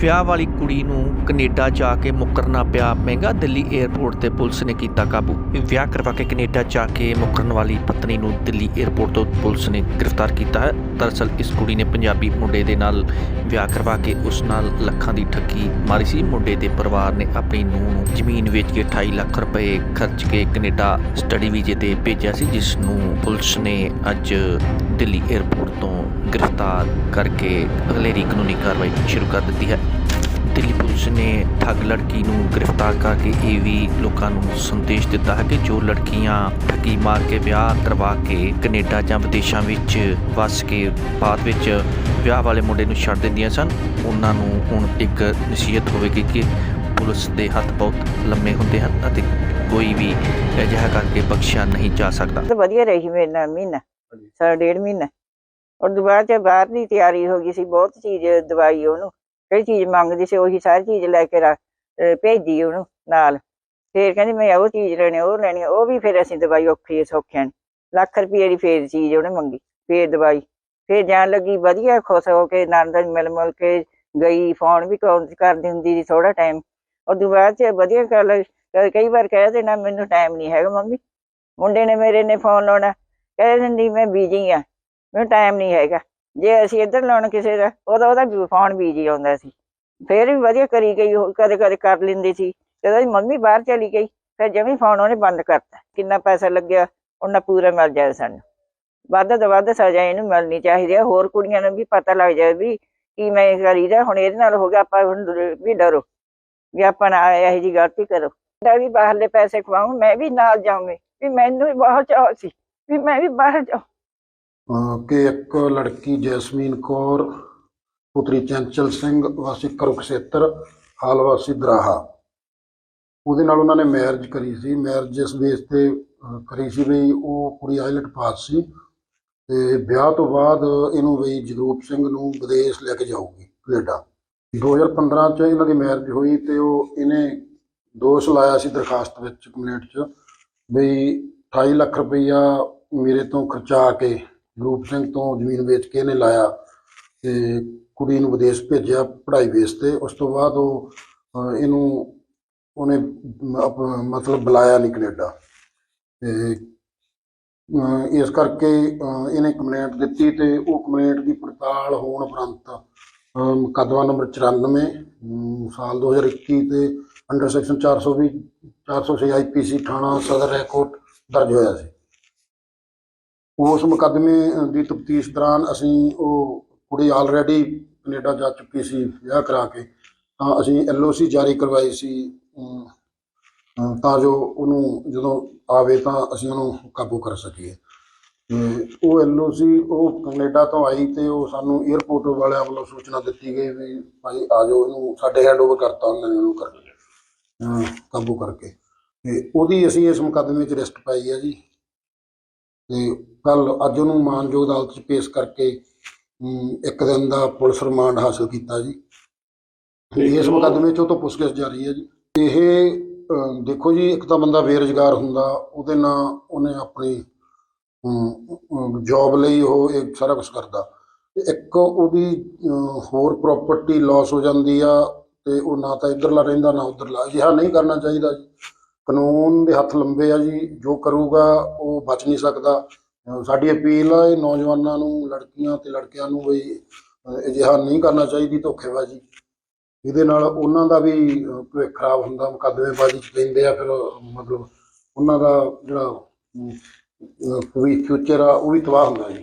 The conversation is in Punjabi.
ਵਿਆਹ ਵਾਲੀ ਕੁੜੀ ਨੂੰ ਕੈਨੇਡਾ ਜਾ ਕੇ ਮੁਕਰਨਾ ਪਿਆ। ਮਹਿੰਗਾ ਦਿੱਲੀ 에ਅਰਪੋਰਟ ਤੇ ਪੁਲਿਸ ਨੇ ਕੀਤਾ ਕਾਬੂ। ਵਿਆਹ ਕਰਵਾ ਕੇ ਕੈਨੇਡਾ ਜਾ ਕੇ ਮੁਕਰਨ ਵਾਲੀ ਪਤਨੀ ਨੂੰ ਦਿੱਲੀ 에ਅਰਪੋਰਟ ਤੋਂ ਪੁਲਿਸ ਨੇ ਗ੍ਰਿਫਤਾਰ ਕੀਤਾ ਹੈ। ਦਰਸਲ ਇਸ ਕੁੜੀ ਨੇ ਪੰਜਾਬੀ ਮੁੰਡੇ ਦੇ ਨਾਲ ਵਿਆਹ ਕਰਵਾ ਕੇ ਉਸ ਨਾਲ ਲੱਖਾਂ ਦੀ ਠੱਗੀ ਮਾਰੀ ਸੀ। ਮੁੰਡੇ ਦੇ ਪਰਿਵਾਰ ਨੇ ਆਪਣੀ ਨੂੰ ਜ਼ਮੀਨ ਵੇਚ ਕੇ 28 ਲੱਖ ਰੁਪਏ ਖਰਚ ਕੇ ਕੈਨੇਡਾ ਸਟੱਡੀ ਵੀਜ਼ੇ ਤੇ ਭੇਜਿਆ ਸੀ, ਜਿਸ ਨੂੰ ਪੁਲਿਸ ਨੇ ਅੱਜ ਦਿੱਲੀ 에ਅਰਪੋਰਟ ਤੋਂ ਗ੍ਰਿਫਤਾਰ ਕਰਕੇ ਅਗਲੇਰੀ ਕਾਨੂੰਨੀ ਕਾਰਵਾਈ ਸ਼ੁਰੂ ਕਰ ਦਿੱਤੀ ਹੈ। ਦਿੱਲੀ ਪੁਲਿਸ ਨੇ ਠੱਗ ਲੜਕੀ ਨੂੰ ਗ੍ਰਿਫਤਾਰ ਕਰਕੇ ਇਹ ਵੀ ਲੋਕਾਂ ਨੂੰ ਸੰਦੇਸ਼ ਦਿੱਤਾ ਹੈ ਕਿ ਜੋ ਲੜਕੀਆਂ ਠੱਗੀ ਮਾਰ ਕੇ ਵਿਆਹ ਕਰਵਾ ਕੇ ਕੈਨੇਡਾ ਜਾਂ ਵਿਦੇਸ਼ਾਂ ਵਿੱਚ ਵਸ ਕੇ ਬਾਅਦ ਵਿੱਚ ਵਿਆਹ ਵਾਲੇ ਮੁੰਡੇ ਨੂੰ ਛੱਡ ਦਿੰਦੀਆਂ ਸਨ ਉਹਨਾਂ ਨੂੰ ਹੁਣ ਇੱਕ ਨਸੀਹਤ ਹੋਵੇਗੀ ਕਿ ਪੁਲਿਸ ਦੇ ਹੱਥ ਬਹੁਤ ਲੰਮੇ ਹੁੰਦੇ ਹਨ ਅਤੇ ਕੋਈ ਵੀ ਅਜਿਹਾ ਕਰਕੇ ਬਖਸ਼ਿਆ ਨਹੀਂ ਜਾ ਸਕਦਾ। ਵਧੀਆ ਰਹੀ ਮੇਰੇ ਨਾਲ ਮਹੀਨਾ ਸਾਡਾ ਡੇਢ ਮਹੀਨਾ। ਔਰ ਦੁਬਾਰਾ ਤੇ ਬਾਹਰ ਦੀ ਤਿਆਰੀ ਹੋ ਗਈ ਸੀ ਬਹੁਤ ਚੀਜ਼ ਦਵਾਈ ਉਹਨੂੰ। ਜਿਹੜੀ ਚੀਜ਼ ਮੰਗਦੀ ਸੀ, ਉਹੀ ਸਾਰੀ ਚੀਜ਼ ਲੈ ਕੇ ਰੱਖ ਭੇਜੀ ਉਹਨੂੰ ਨਾਲ। ਫੇਰ ਕਹਿੰਦੀ ਮੈਂ ਉਹ ਚੀਜ਼ ਲੈਣੀ, ਉਹ ਲੈਣੀ, ਉਹ ਵੀ ਫਿਰ ਅਸੀਂ ਦਵਾਈ ਔਖੀ ਸੌਖਿਆਂ ਨੇ ਲੱਖ ਰੁਪਏ ਦੀ ਫੇਰ ਚੀਜ਼ ਉਹਨੇ ਮੰਗੀ, ਫੇਰ ਦਵਾਈ। ਫੇਰ ਜਾਣ ਲੱਗੀ ਵਧੀਆ, ਖੁਸ਼ ਹੋ ਕੇ ਨਾਲ ਮਿਲ ਮਿਲ ਕੇ ਗਈ, ਫੋਨ ਵੀ ਕਾਲ ਕਰਦੀ ਹੁੰਦੀ ਸੀ ਥੋੜਾ ਟਾਈਮ। ਔਰ ਬਾਅਦ ਚ ਵਧੀਆ ਗੱਲ, ਕਈ- ਕਈ ਵਾਰ ਕਹਿ ਦੇਣਾ ਮੈਨੂੰ ਟਾਈਮ ਨਹੀਂ ਹੈਗਾ ਮੰਮੀ। ਮੁੰਡੇ ਨੇ ਮੇਰੇ ਨੇ ਫੋਨ ਲਾਉਣਾ, ਕਹਿ ਦਿੰਦੀ, ਮੈਂ ਬੀਜੀ ਆ, ਮੈਨੂੰ ਟਾਈਮ ਨਹੀਂ ਹੈਗਾ। ਜੇ ਅਸੀਂ ਇੱਧਰ ਲਾਉਣ ਕਿਸੇ ਦਾ, ਉਹਦਾ ਉਹਦਾ ਫੋਨ ਬੀਜੀ ਆਉਂਦਾ ਸੀ। ਫੇਰ ਵੀ ਵਧੀਆ ਕਰੀ ਗਈ ਕਦੇ ਕਦੇ ਕਰ ਲੈਂਦੀ ਸੀ। ਜਦੋਂ ਮੰਮੀ ਬਾਹਰ ਚਲੀ ਗਈ, ਫਿਰ ਜਮੀ ਫੋਨ ਉਹਨੇ ਬੰਦ ਕਰਤਾ। ਕਿੰਨਾ ਪੈਸਾ ਲੱਗਿਆ ਉਹਨਾਂ ਪੂਰਾ ਮਿਲ ਜਾਏ ਸਾਨੂੰ। ਵੱਧ ਤੋਂ ਵੱਧ ਸਜ਼ਾ ਇਹਨੂੰ ਮਿਲਣੀ ਚਾਹੀਦੀ ਹੈ ਹੋਰ ਕੁੜੀਆਂ ਨੂੰ ਵੀ ਪਤਾ ਲੱਗ ਜਾਏ ਵੀ ਕੀ ਮੈਂ ਕਰੀਦਾ ਹੁਣ ਇਹਦੇ ਨਾਲ ਹੋ ਗਿਆ, ਆਪਾਂ ਹੁਣ ਵੀ ਡਰੋ। ਵੀ ਆਪਾਂ ਨਾ ਇਹੋ ਜੀ ਗਲਤੀ ਕਰੋ। ਮੈਂ ਵੀ ਬਾਹਰਲੇ ਪੈਸੇ ਖਵਾਉਂ, ਮੈਂ ਵੀ ਨਾਲ ਜਾਵਾਂਗੀ ਵੀ ਮੈਨੂੰ ਵੀ ਬਹੁਤ ਚਾਅ ਸੀ। ਵੀ ਮੈਂ ਵੀ ਬਾਹਰ ਜਾ ਕਿ ਇੱਕ ਲੜਕੀ ਜੈਸਮੀਨ ਕੌਰ, ਪੁੱਤਰੀ ਚੰਚਲ ਸਿੰਘ, ਵਾਸੀ ਕਰੁਕਸ਼ੇਤਰ, ਹਾਲ ਵਾਸੀ ਦਰਾਹਾ। ਉਹਦੇ ਨਾਲ ਉਹਨਾਂ ਨੇ ਮੈਰਿਜ ਕਰੀ ਸੀ। ਮੈਰਿਜ ਇਸ ਬੇਸ ਤੇ ਕਰੀ ਸੀ ਵੀ ਉਹ ਕੁੜੀ ਆਇਲਟ ਪਾਸ ਸੀ ਤੇ ਵਿਆਹ ਤੋਂ ਬਾਅਦ ਇਹਨੂੰ ਵੀ ਜਗਰੂਪ ਸਿੰਘ ਨੂੰ ਵਿਦੇਸ਼ ਲੈ ਕੇ ਜਾਊਗੀ, ਕੈਨੇਡਾ। 2015 ਚ ਇਹਨਾਂ ਦੀ ਮੈਰਿਜ ਹੋਈ ਤੇ ਉਹ ਇਹਨੇ ਦੋਸ਼ ਲਾਇਆ ਸੀ ਦਰਖਾਸਤ ਵਿੱਚ ਕੰਪਲੇਂਟ 'ਚ ਵੀ 28 ਲੱਖ ਰੁਪਈਆ ਮੇਰੇ ਤੋਂ ਖਰਚਾ ਕੇ ਰੂਪ ਸਿੰਘ ਤੋਂ ਜ਼ਮੀਨ ਵੇਚ ਕੇ ਇਹਨੇ ਲਾਇਆ ਤੇ ਕੁੜੀ ਨੂੰ ਵਿਦੇਸ਼ ਭੇਜਿਆ ਪੜ੍ਹਾਈ ਬੇਸ ਤੇ। ਉਸ ਤੋਂ ਬਾਅਦ ਉਹ ਅਹ, ਇਹਨੂੰ ਉਹਨੇ ਮ- ਆਪ- ਮਤਲਬ ਬੁਲਾਇਆ ਨਹੀਂ ਕੈਨੇਡਾ। ਤੇ ਅਹ, ਇਸ ਕਰਕੇ ਅਹ, ਇਹਨੇ ਕੰਪਲੇਂਟ ਦਿੱਤੀ ਤੇ ਉਹ ਕੰਪਲੇਂਟ ਦੀ ਪੜਤਾਲ ਹੋਣ ਉਪਰੰਤ ਅਹ, ਮੁਕੱਦਮਾ ਨੰਬਰ 94 ਅਮ, ਸਾਲ 2021 ਤੇ ਅੰਡਰ ਸੈਕਸ਼ਨ 420 406 ਆਈਪੀਸੀ ਥਾਣਾ ਸਦਰ ਹਾਈਕੋਰਟ ਦਰਜ ਹੋਇਆ ਸੀ। ਉਸ ਮੁਕੱਦਮੇ ਦੀ ਤਫਤੀਸ਼ ਦੌਰਾਨ ਅਸੀਂ ਉਹ ਕੁੜੀ ਆਲਰੇਡੀ ਕੈਨੇਡਾ ਜਾ ਚੁੱਕੀ ਸੀ, ਵਿਆਹ ਕਰਾ ਕੇ। ਤਾਂ ਅਸੀਂ ਐਲਓਸੀ ਜਾਰੀ ਕਰਵਾਈ ਸੀ ਤਾਂ ਜੋ ਉਹਨੂੰ ਜਦੋਂ ਆਵੇ ਤਾਂ ਅਸੀਂ ਉਹਨੂੰ ਕਾਬੂ ਕਰ ਸਕੀਏ। ਤੇ ਉਹ ਐਲਓਸੀ ਉਹ ਕੈਨੇਡਾ ਤੋਂ ਆਈ ਤੇ ਉਹ ਸਾਨੂੰ 에ਅਰਪੋਰਟ ਵਾਲਿਆਂ ਵੱਲੋਂ ਸੂਚਨਾ ਦਿੱਤੀ ਗਈ ਵੀ ਭਾਈ ਆ ਜਾਓ ਇਹਨੂੰ ਸਾਡੇ ਹੈਂਡਓਵਰ ਕਰਤਾ, ਉਹਨਾਂ ਨੇ ਉਹਨੂੰ ਕਰ ਕਾਬੂ ਕਰਕੇ। ਤੇ ਉਹਦੀ ਅਸੀਂ ਇਸ ਮੁਕੱਦਮੇ 'ਚ ਰਿਸਟ ਪਾਈ ਹੈ ਜੀ। ਤੇ ਕੱਲ ਅੱਜ ਉਹਨੂੰ ਮਾਨਯੋਗ ਅਦਾਲਤ 'ਚ ਪੇਸ਼ ਕਰਕੇ ਇੱਕ ਦਿਨ ਦਾ ਪੁਲਿਸ ਰਿਮਾਂਡ ਹਾਸਲ ਕੀਤਾ ਜੀ। ਇਸ ਮੁਕੱਦਮੇ 'ਚ ਉਹ ਤੋਂ ਪੁੱਛਗਿੱਛ ਜਾਰੀ ਹੈ ਜੀ। ਇਹ ਦੇਖੋ ਜੀ ਇੱਕ ਤਾਂ ਬੰਦਾ ਬੇਰੁਜ਼ਗਾਰ ਹੁੰਦਾ ਉਹਦੇ ਨਾਲ ਉਹਨੇ ਆਪਣੀ ਜੌਬ ਲਈ ਉਹ ਇਹ ਸਾਰਾ ਕੁਝ ਕਰਦਾ। ਇੱਕ ਉਹਦੀ ਹੋਰ ਪ੍ਰਾਪਰਟੀ ਲਾਸ ਹੋ ਜਾਂਦੀ ਆ ਤੇ ਉਹ ਨਾ ਤਾਂ ਇੱਧਰਲਾ ਰਹਿੰਦਾ ਨਾ ਉੱਧਰਲਾ। ਅਜਿਹਾ ਨਹੀਂ ਕਰਨਾ ਚਾਹੀਦਾ ਜੀ। ਕਾਨੂੰਨ ਦੇ ਹੱਥ ਲੰਬੇ ਆ ਜੀ, ਜੋ ਕਰੂਗਾ ਉਹ ਬਚ ਨਹੀਂ ਸਕਦਾ। ਸਾਡੀ ਅਪੀਲ ਆ, ਇਹ ਨੌਜਵਾਨਾਂ ਨੂੰ, ਲੜਕੀਆਂ ਤੇ ਲੜਕਿਆਂ ਨੂੰ ਵੀ ਅਜਿਹਾ ਨਹੀਂ ਕਰਨਾ ਚਾਹੀਦੀ ਧੋਖੇਬਾਜ਼ੀ। ਇਹਦੇ ਨਾਲ ਉਹਨਾਂ ਦਾ ਵੀ ਭਵਿੱਖ ਖਰਾਬ ਹੁੰਦਾ, ਮੁਕੱਦਮੇਬਾਜ਼ੀ ਚ ਪੈਂਦੇ ਆ, ਫਿਰ, ਮਤਲਬ ਉਹਨਾਂ ਦਾ ਜਿਹੜਾ ਫਿਊਚਰ ਆ, ਉਹ ਵੀ ਤਬਾਹ ਹੁੰਦਾ ਜੀ।